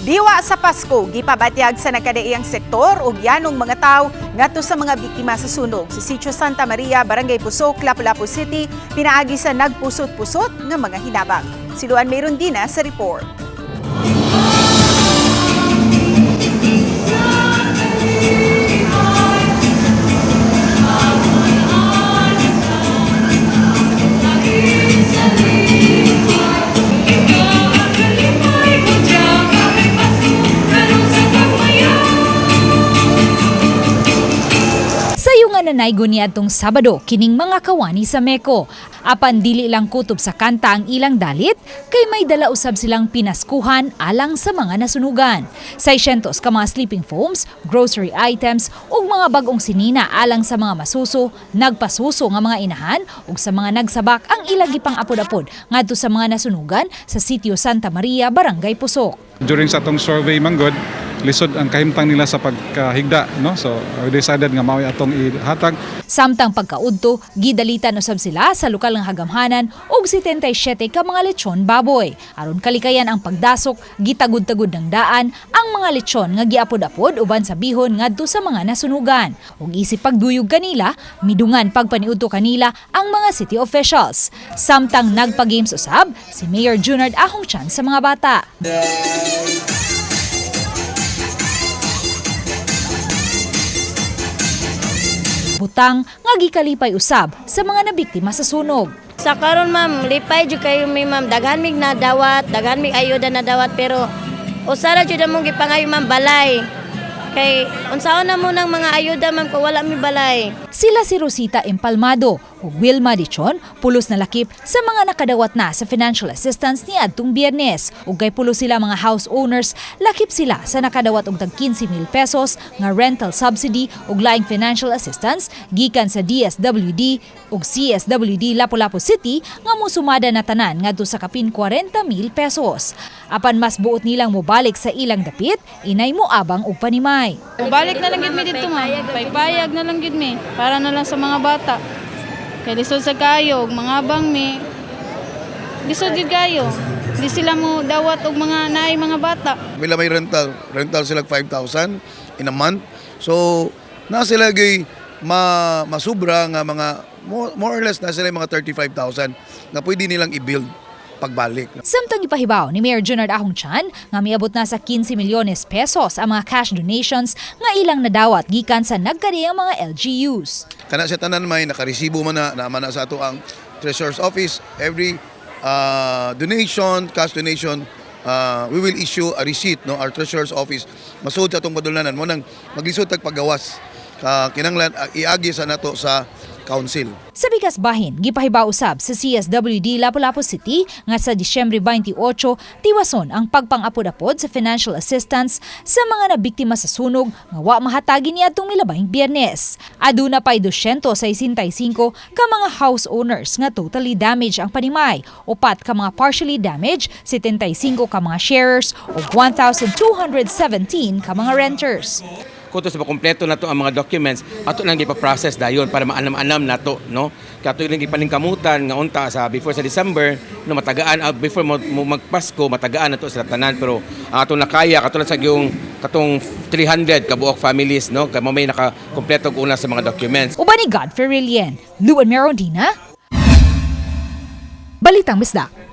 Diwa sa Pasko, gipabatyag sa nagkadaiyang sektor ug yanong mga tawo ngadto sa mga biktima sa sunog sa Sitio Santa Maria, Barangay Pusok, Lapu-Lapu City, pinaagi sa nagpusot-pusot nga mga hinabang. Siluan mayroon din na sa report. Sayo nga nanaygo ni atong Sabado kining mga kawani sa Meko. Apan dili lang kutob sa kanta ang ilang dalit kay may dala usab silang pinaskuhan alang sa mga nasunugan. 600 ka mga sleeping foams, grocery items ug mga bagong sinina alang sa mga masuso, nagpasuso nga mga inahan ug sa mga nagsabak ang ilang gipang apod-apod ngadto sa mga nasunugan sa sitio Santa Maria, Barangay Pusok. During sa atong survey manggod, lisod ang kahimtang nila sa pagkahigda, no? So, we decided nga mao atong ihatag. Samtang pagkaudto, gidalitan usab sila sa lokal ng hagamhanan og 77 ka mga lechon baboy. Aron kalikayan ang pagdasok, gitagud-tagud ng daan ang mga lechon nga giapod-apod uban sa bihon ngadto sa mga nasunugan. Ug isip pagduyog kanila, midungan pagpaniudto kanila ang mga city officials. Samtang nagpa-games usab si Mayor Junard Ahong Chan sa mga bata. Butang nga gikalipay usab sa mga nabiktima sa sunog. Sa karon ma'am, lipay jud kayo mi ma'am, daghan mig nadawat, daghan mig ayuda na dawat pero usara jud among gipangayo ma'am balay. Kay unsaon na mo ng mga ayuda ma'am kung wala mi balay. Sila si Rosita Empalmado ug Wilma Dichon pulos na lakip sa mga nakadawat na sa financial assistance ni adtong Biyernes ug kay pulos sila mga house owners lakip sila sa nakadawat og tag 15 mil pesos nga rental subsidy ug laing financial assistance gikan sa DSWD ug CSWD Lapu-Lapu City nga musumada na tanan ngadto sa kapin 40 mil pesos. Apan mas buot nilang mobalik sa ilang dapit, inay mo abang og panimay. Balik na lang gid mi dito ma'am. Paypayag na lang gid mi para na lang sa mga bata. Kay lisod sa kayo, mga abang mi. Lisod gid kayo. Di sila mo dawat og mga naay mga bata. Mila may rental, rental sila 5,000 in a month. So, na sila gay ma masubra nga mga more, more or less na sila mga 35,000 na pwede nilang i-build pagbalik. Samtang ipahibaw ni Mayor Junard Ahong Chan nga miabot na sa 15 milyones pesos ang mga cash donations nga ilang nadawat gikan sa nagkariyang mga LGUs. Kana sa tanan may nakaresibo man na naman na sa ato ang Treasurer's Office every uh, donation, cash donation uh, we will issue a receipt no our Treasurer's Office masud sa atong padulanan mo nang maglisod tag paggawas ka kinanglan uh, iagi sa nato sa council. Sa bigas bahin, gipahibaw usab sa CSWD Lapu-Lapu City nga sa Disyembre 28 tiwason ang pagpangapod-apod sa financial assistance sa mga nabiktima sa sunog nga wa mahatagi niadtong milabayng Biyernes. Aduna pay 265 ka mga house owners nga totally damaged ang panimay, upat ka mga partially damaged, 75 ka mga sharers ug 1,217 ka mga renters. Kuto sa kompleto nato ang mga documents ato nang gipa-process dayon para maanam-anam nato no? Kato lang gipaningkamutan nga unta sa before sa December no matagaan ah, before mo, mo magpasko matagaan nato sa tanan. Pero ang ato nakaya katulad sa yung katong 300 kabuok families no? Kay mo may naka kompleto una sa mga documents. Uban ni Godfrey Rillian, Luan Merondina, Balitang Misda.